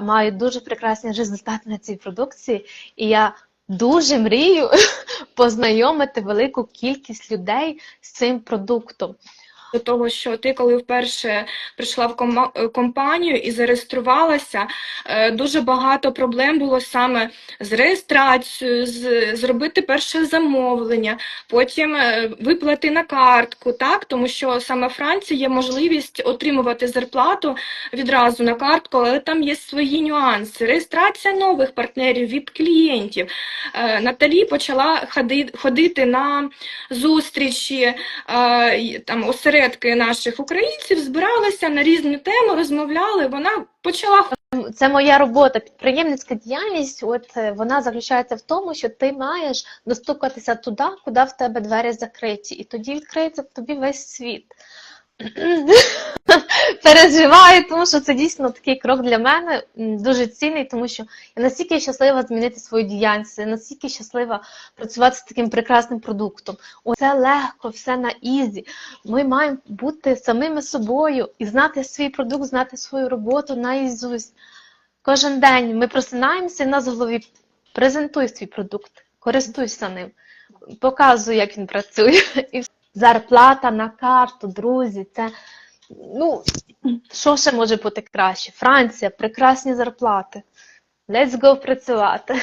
маю дуже прекрасні результати на цій продукції, і я дуже мрію познайомити велику кількість людей з цим продуктом. До того, що ти, коли вперше прийшла в е, компанію і зареєструвалася, е, дуже багато проблем було саме з реєстрацією, з зробити перше замовлення, потім е, виплати на картку, так? Тому що саме в Франції є можливість отримувати зарплату відразу на картку, але там є свої нюанси. Реєстрація нових партнерів, ВІП-клієнтів. Е, Наталі почала ходити на зустрічі, там осередки наших українців збиралися на різні теми, розмовляли. Вона почала Це моя робота. Підприємницька діяльність, от е, вона заключається в тому, що ти маєш достукатися туди, куди в тебе двері закриті, і тоді відкриється в тобі весь світ. Переживаю, тому що це дійсно такий крок для мене дуже цінний, тому що я настільки щаслива змінити свою діяльність, я настільки щаслива працювати з таким прекрасним продуктом. Оце легко, все на ізі. Ми маємо бути самими собою і знати свій продукт, знати свою роботу наізусть. Кожен день ми просинаємося, і в нас в голові презентуй свій продукт, користуйся ним, показуй, як він працює. Зарплата на карту, друзі, це ну, що ще може бути краще? Франція, прекрасні зарплати. Let's go працювати.